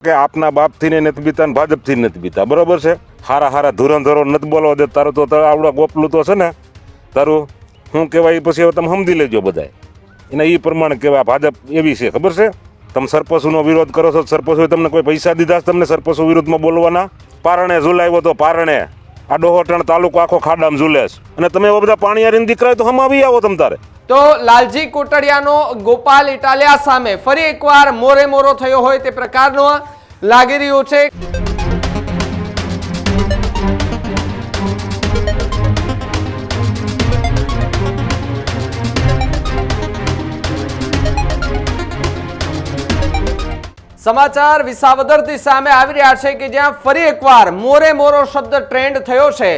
કે આપના બાપથી ને નથી બીતા ને ભાજપથી નથી બીતા. બરોબર છે? હારા હારા ધુરંધરો નથી બોલવા દે તારું તો આવડો ગોપલું તો છે ને. તારું શું કહેવાય એ પછી હવે તમે સમજી લેજો બધાય. એને એ પ્રમાણે કહેવાય ભાજપ એવી છે. ખબર છે? તમે સરપંચનો વિરોધ કરો છો, સરપંચોએ તમને કોઈ પૈસા દીધા તમને સરપસુ વિરુદ્ધમાં બોલવાના? પારણે ઝુલાવ્યો તો પારણે. આ ડોહોટણ તાલુકો આખો ખાડામાં ઝૂલે છે. અને તમે એવા બધા પાણી હારીને દીકરા તો હમ આવી આવો તમ તારે. તો લાલજી કોટડિયાનો ગોપાલ ઇટાલિયા સામે ફરી એકવાર મોરે મોરો થયો હોય તે પ્રકારનો લાગી રહ્યો છે. સમાચાર વિસાવદરથી સામે આવી રહ્યા છે કે જ્યાં ફરી એકવાર મોરે મોરો શબ્દ ટ્રેન્ડ થયો છે.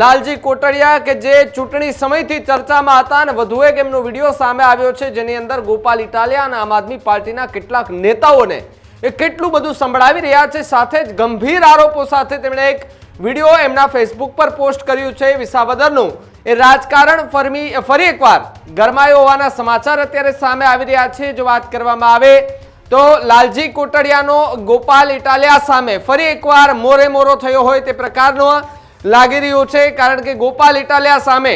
લાલજી કોટડિયા કે જે ચૂંટણી સમયથી ચર્ચામાં હતા અને વધુ એક એમનો વીડિયો સામે આવ્યો છે, જેની અંદર ગોપાલ ઇટાલિયા અને આમ આદમી પાર્ટીના કેટલાક નેતાઓને એ કેટલું બધું સંભળાવી રહ્યા છે, સાથે જ ગંભીર આરોપો સાથે તેમણે એક વીડિયો એમના ફેસબુક પર પોસ્ટ કર્યું છે વિસાવદરનું. એ રાજકારણ ફરમી, ફરી એકવાર ગરમાયો હોવાના સમાચાર અત્યારે સામે આવી રહ્યા છે. જો વાત કરવામાં આવે તો લાલજી કોટડિયાનો ગોપાલ ઇટાલિયા સામે ફરી એકવાર મોરે મોરો થયો હોય તે પ્રકારનો લાગી રહ્યો છે, કારણ કે ગોપાલ ઇટાલિયા સામે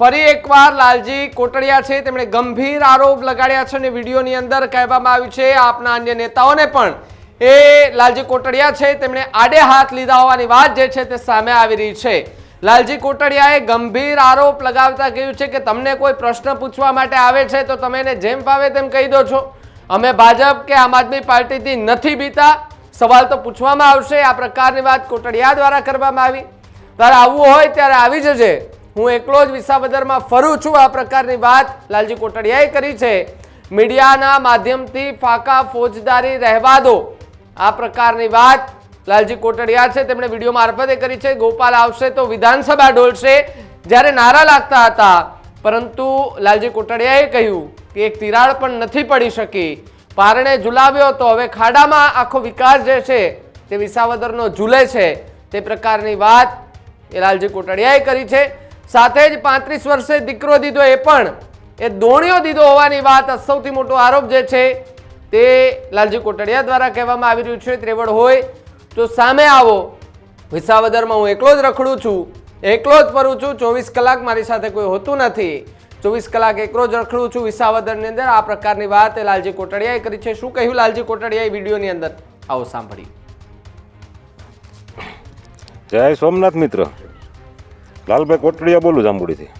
ફરી એકવાર લાલજી કોટડિયા છે. તેમણે ગંભીર આરોપ લગાડ્યા છે અને વિડીયોની અંદર કહેવામાં આવ્યું છે, આપના અન્ય નેતાઓને પણ એ લાલજી કોટડિયા છે, તેમણે આડે હાથ લીધા હોવાની વાત જે છે તે સામે આવી રહી છે. લાલજી કોટડિયાએ ગંભીર આરોપ લગાવતા કહ્યું છે કે તમને કોઈ પ્રશ્ન પૂછવા માટે આવે છે, તો તમે એને જેમ ફાવે તેમ કહી દો છો. અમે ભાજપ કે આમ આદમી પાર્ટીથી નથી બીતા. સવાલ તો પૂછવામાં આવશે. આ પ્રકારની વાત કોટડિયા દ્વારા કરવામાં આવી. ત્યારે આવવું હોય ત્યારે આવી જજે. હું એકલો જ વિસાવદરમાં ફરું છું આ પ્રકારની વાત લાલજી કોટડિયાએ કરી છે. મીડિયાના માધ્યમથી ફાકા ફોજદારી રહેવા દો. આ પ્રકારની વાત લાલજી કોટડિયા છે. તેમણે વીડિયો મારફતે કરી છે. ગોપાલ આવશે તો વિધાનસભા ડોલશે જ્યારે નારા લાગતા હતા. પરંતુ લાલજી કોટડિયાએ કહ્યું કે એક તિરાડ પણ નથી પડી શકી. પારણે ઝુલાવ્યો તો હવે ખાડામાં આખો વિકાસ જે છે તે વિસાવદરનો ઝૂલે છે. તે પ્રકારની વાત એ લાલજી કોટડિયાએ કરી છે. સાથે જ પાંત્રીસ વર્ષે દીકરો દીધો એ પણ, એ દોણિયો દીધો હોવાની વાત સૌથી મોટો આરોપ જે છે તે લાલજી કોટડિયા દ્વારા કહેવામાં આવી રહ્યું છે. ત્રેવડ હોય તો સામે આવો. વિસાવદરમાં હું એકલો જ રખડું છું, એકલો જ ફરું છું. ચોવીસ કલાક મારી સાથે કોઈ હોતું નથી. ચોવીસ કલાક એકલો જ રખડું છું વિસાવદરની અંદર. આ પ્રકારની વાત લાલજી કોટડિયાએ કરી છે. શું કહ્યું લાલજી કોટડિયાએ વિડીયોની અંદર? આવો સાંભળી જય સોમનાથ મિત્ર. લાલભાઈ કોટડિયા બોલું જાંબુડીથી.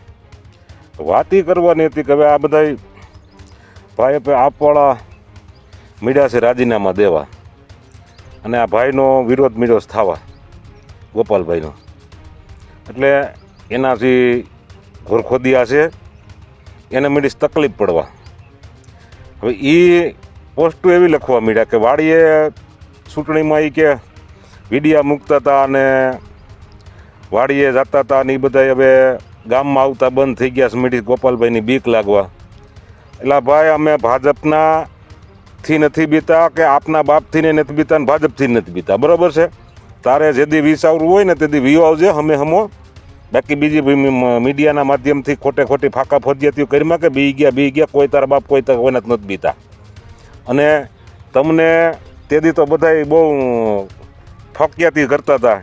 વાતી કરવાની હતી કે આ બધા ભાઈ આપે આપવાળા મીડ્યા છે રાજીનામા દેવા. અને આ ભાઈનો વિરોધ મીડ્યો થવા, ગોપાલભાઈનો. એટલે એનાથી ઘોરખોદિયા છે. એને મીડીશ તકલીફ પડવા. હવે એ પોસ્ટો એવી લખવા મીડ્યા કે વાડીએ ચૂંટણીમાં એ કે વીડિયા મૂકતા હતા અને વાડીએ જતા હતા અને એ બધા હવે ગામમાં આવતા બંધ થઈ ગયા છે મીડી ગોપાલભાઈની બીક લાગવા. એટલે ભાઈ અમે ભાજપના થી નથી બીતા કે આપના બાપથી નથી બીતા ને ભાજપથી નથી બીતા. બરાબર છે? તારે જેદી વિસાવરું હોય ને તેથી વીઓ આવજે, હમે હમો બાકી બીજી મીડિયાના માધ્યમથી ખોટે ખોટી ફાકા ફોજિયાતીઓ કરીમાં કે બી ગયા બી ગયા, કોઈ તારા બાપ, કોઈ તારા કોઈને નથી બીતા. અને તમને તેથી તો બધાય બહુ ફક્યાતી કરતા હતા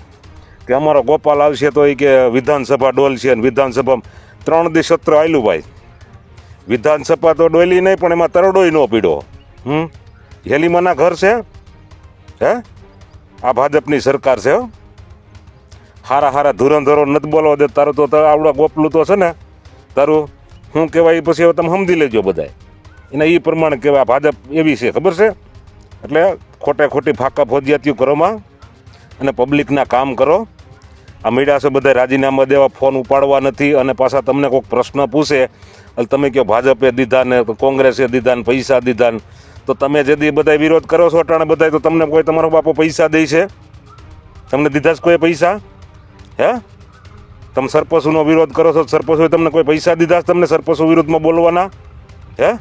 કે અમારો ગોપાલ આવશે તો એ કે વિધાનસભા ડોલ છે અને વિધાનસભામાં ત્રણ દી સત્ર આવેલું ભાઈ. વિધાનસભા તો ડોલી નહીં, પણ એમાં તરડોય ન પીડો. હમ? હેલીમાના ઘર છે? હે? આ ભાજપની સરકાર છે હો. હારા હારા ધુરંધરો નથી બોલવા દે તારું તો આવડું ગોપલું તો છે ને, તારું શું કહેવાય એ પછી હવે તમે સમજી લેજો બધાય. એના એ પ્રમાણે કહેવાય ભાજપ એવી છે, ખબર છે? એટલે ખોટે ખોટી ફાકા ફોજિયાતીઓ કરોમાં અને પબ્લિકના કામ કરો. આ મીડિયા છે બધા રાજીનામા દેવા, ફોન ઉપાડવા નથી અને પાછા તમને કોઈક પ્રશ્ન પૂછે એટલે તમે કહો ભાજપે દીધા ને કોંગ્રેસે દીધા ને પૈસા દીધા ને, તો તમે જેથી બધા વિરોધ કરો છો અટાણે બધા તો તમને કોઈ તમારો બાપો પૈસા દે છે? તમને દીધા જ કોઈ પૈસા? હે? તમે સરપંચનો વિરોધ કરો છો, સરપંચોએ તમને કોઈ પૈસા દીધા તમને સરપંચો વિરુદ્ધમાં બોલવાના? હે?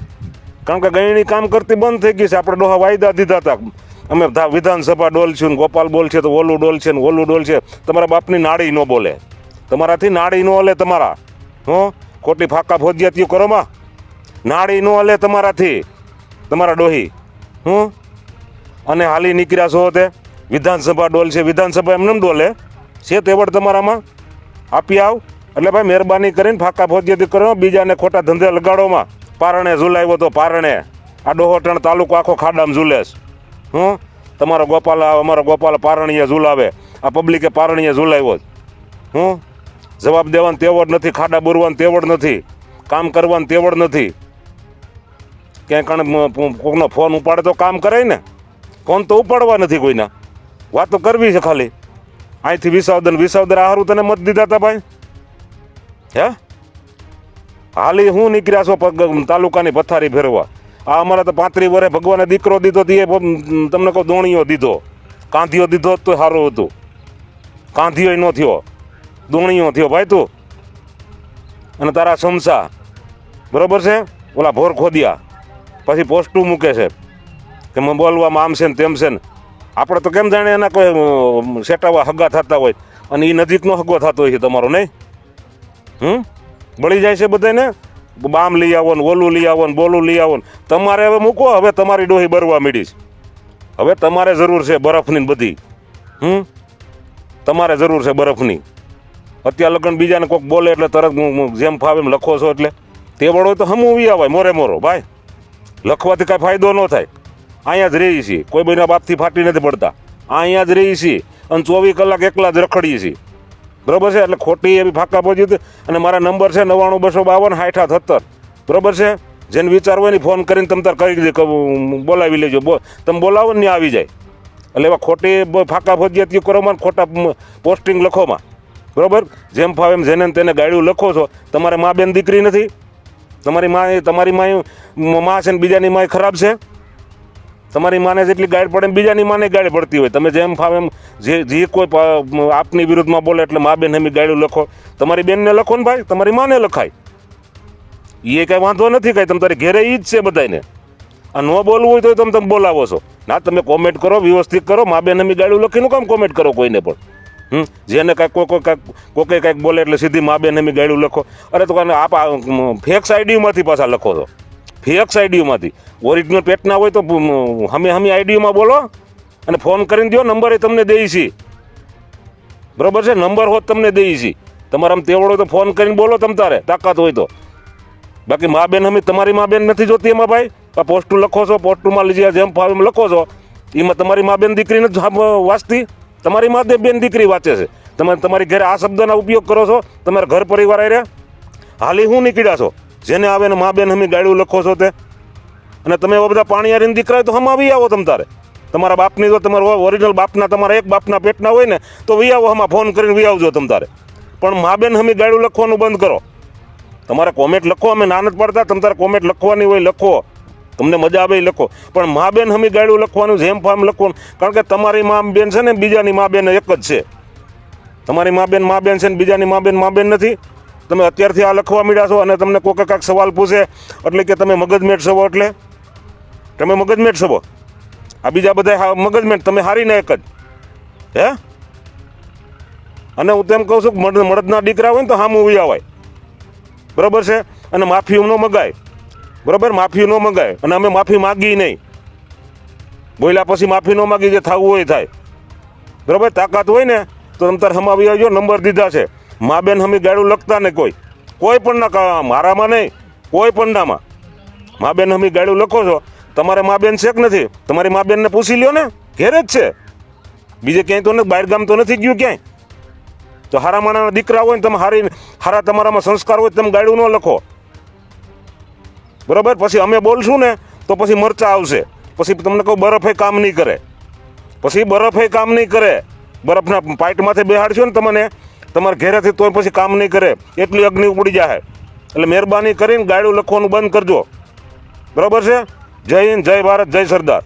કારણ કે ગયણી કામ કરતી બંધ થઈ ગઈ છે, આપણે ડોહા વાયદા દીધા હતા. અમે વિધાનસભા ડોલ છે ને ગોપાલ બોલ છે, તો ઓલું ડોલ છે ને ઓલું ડોલ છે. તમારા બાપની નાડી ન બોલે. તમારાથી નાડી ન હલે તમારા. હો? ખોટી ફાકા ફોજિયાતીઓ કરોમાં નાડી ન હલે તમારાથી. તમારા ડોહી. હું? અને હાલી નીકળ્યા છો તે. વિધાનસભા ડોલ છે, વિધાનસભા એમને એમ ડોલે. છે તેવડ તમારામાં? આપી આવ. એટલે ભાઈ મહેરબાની કરીને ફાકા ફોજિયાથી કરો બીજાને ખોટા ધંધે લગાડોમાં. પારણે ઝુલાવ્યો તો પારણે. આ ડોહોટણ તાલુકો આખો ખાડામાં ઝૂલેશ. હં? તમારો ગોપાલ, અમારો ગોપાલ પારણીએ ઝુલાવે. આ પબ્લિકે પારણીએ ઝૂલાવ્યો જ. હું? જવાબ દેવાનું તેવડ નથી, ખાડા બોરવાનું તેવડ નથી. કામ કરવાનું તેવડ નથી. ક્યાંય કણ કોકનો ફોન ઉપાડે તો કામ કરે ને? ફોન તો ઉપાડવા નથી કોઈના. વાતો કરવી છે ખાલી. અહીંથી વિસાવદર વિસાવદર આ હારું તને મત દીધા હતા ભાઈ? હે? હાલી હું નીકળ્યા છો તાલુકાની પથારી ફેરવા આ અમારા તો પાંત્રીસ વર્ષે ભગવાને દીકરો દીધો તે તમને કહું દોણીઓ દીધો. કાંધીઓ દીધો તો સારું હતું. કાંધીઓ ન થયો. દોણીઓ થયો ભાઈ તું. અને તારા સમસા બરોબર છે? ઓલા ભોર ખોદ્યા. પછી પોસ્ટું મૂકે છે. કે બોલવામાં આમ છે ને તેમ છે ને. આપણે તો કેમ જાણે એના કોઈ સેટાવા હગા થતા હોય. અને એ નજીકનો હગો થતો હોય છે તમારો, નહીં? હમ? બળી જાય છે બધાને બામ લઈ આવો ને ઓલું લઈ આવો ને બોલું લઈ આવો ને. તમારે હવે મૂકો, હવે તમારી ડોહી બરવા મીડીશ હવે તમારે જરૂર છે બરફની બધી. હમ? તમારે જરૂર છે બરફની. અત્યાર લગન બીજાને કોઈક બોલે એટલે તરત હું જેમ ફાવે એમ લખો છો એટલે. તે વળો તો હમું વી આવાય, મોરે મોરો, ભાઈ. લખવાથી કાંઈ ફાયદો ન થાય. અહીંયા જ રહીએ છીએ. કોઈ બહેના બાપથી ફાટી નથી પડતા. અહીંયા જ રહીએ છીએ અને ચોવીસ કલાક એકલા જ રખડીએ છીએ. બરાબર છે? એટલે ખોટી એવી ફાંકા પહોંચી અને મારા નંબર છે નવ્વાણું, બસો બાવન હાઠા સત્તર. બરાબર છે? જેને વિચારવો હોય ને ફોન કરીને તમે તાર કરી દે બોલાવી લેજો. બો, તમે બોલાવો ને આવી જાય. એટલે એવા ખોટી ફાંકા ફોજિયાતી કરોમાં ખોટા પોસ્ટિંગ લખોમાં બરાબર? જેમ ફાવે એમ જેને તેને ગાડ્યું લખો છો. તમારે મા બેન દીકરી નથી? તમારી મા તમારી મા મા છે ને બીજાની મા ખરાબ છે? તમારી માને જેટલી ગાઈડ પડે બીજાની માને ગાઈડ પડતી હોય. તમે જેમ ફાવે એમ જે જે કોઈ આપની વિરુદ્ધમાં બોલે એટલે મા બેન એમી ગાઈડ લખો. તમારી બેનને લખો ને ભાઈ, તમારી માને લખાય. એ કાંઈ વાંધો નથી કાંઈ, તમે તારે ઘેરે ઈ જ છે બધાને આ ન બોલવું હોય તો તમે તમે બોલાવો છો. ના, તમે કોમેન્ટ કરો, વ્યવસ્થિત કરો, મા બેન એમી ગાડીઓ લખીને કામ કોમેન્ટ કરો કોઈને પણ. હમ? જેને કાંઈક કોઈ કોઈ કાંઈક કોકે કાંઈક બોલે એટલે સીધી મા બેન એમી ગાડીઓ લખો. અરે તો આપ ફેક્સ આઈડીમાંથી પાછા લખો છો. ફેક્સ આઈડીઓમાંથી ઓરિજિનલ પેટના હોય તો હમે હમી આઈડીઓમાં બોલો અને ફોન કરીને દો નંબર એ તમને દઈ છીએ બરાબર છે? નંબર હોત તમને દઈ છીએ તમારે આમ તેવડો તો ફોન કરીને બોલો તમ તારે, તાકાત હોય તો. બાકી મા બેન હમી તમારી મા બેન નથી જોતી એમાં ભાઈ. આ પોસ્ટું લખો છો પોસ્ટુમાં લીધી જેમ ફાવે લખો છો. એમાં તમારી મા બેન દીકરી નથી વાંચતી? તમારી મા બેન દીકરી વાંચે છે. તમે તમારી ઘરે આ શબ્દના ઉપયોગ કરો છો, તમારા ઘર પરિવાર હાલી હું નીકળ્યા છો? જેને આવે ને મા બેન હમી ગાડ્યું લખો છો તે. અને તમે એવા બધા પાણીયા આરીને દીકરા તો હમ આવી તમ તારે. તમારા બાપની તો તમારા ઓરિજિનલ બાપના, તમારા એક બાપના પેટના હોય ને, તો વી આવો, હમા ફોન કરીને વી આવજો તમ તારે. પણ મા બેન હમી ગાડું લખવાનું બંધ કરો. તમારે કોમેન્ટ લખો અમે નાનત પડતા, તમ તારે કોમેન્ટ લખવાની હોય લખો. તમને મજા આવે લખો. પણ મા બેન હમી ગાડું લખવાનું, જેમ ફામ લખવાનું. કારણ કે તમારી મા બેન છે ને, બીજાની મા બેન એક જ છે. તમારી મા બેન મા બેન છે ને, બીજાની મા બેન મા બેન નથી. તમે અત્યારથી આ લખવા માંડ્યા છો અને તમને કોઈક કાંક સવાલ પૂછે, એટલે કે તમે મગજમેટ છો એટલે? તમે મગજમેટ છો? આ બીજા બધા મગજમેટ, તમે હારીને એક જ. હે? અને હું તેમ કહું છું કે મર્દ દીકરા હોય ને તો હામું આવાય બરાબર છે? અને માફી ન મગાય. બરાબર? માફી ન મગાય. અને અમે માફી માગી નહીં. બોલ્યા પછી માફી ન માગી જે થવું હોય થાય. બરાબર? તાકાત હોય ને, તો તમે તાર હમાવી આવજો, નંબર દીધા છે. મા બેન હમી ગાડું લખતા ને કોઈ. કોઈ પણ ના મારામાં નહીં, કોઈ પણ નામાં. મા બેન હમી ગાડું લખો છો. તમારે મા બેન છે કે નથી? તમારી મા બેનને પૂછી લ્યો ને. ઘેરે જ છે. બીજે ક્યાંય તો બહાર ગામ તો નથી ગયું ક્યાંય? તો હારા માણાના દીકરા હોય ને તમે હારી હારા તમારામાં સંસ્કાર હોય તમે ગાડું ન લખો. બરાબર? પછી અમે બોલશું ને, તો પછી મરચા આવશે. પછી તમને કહું બરફે કામ નહીં કરે. પછી બરફે કામ નહીં કરે. બરફના પાઇટમાંથી બેહાડશો ને તમને. તમારા ઘેરેથી તોય પછી કામ નહીં કરે. એટલી અગ્નિ ઉપડી જાય એટલે મહેરબાની કરીને ગાડું લખવાનું બંધ કરજો. બરાબર છે? જય હિન્દ, જય ભારત, જય સરદાર.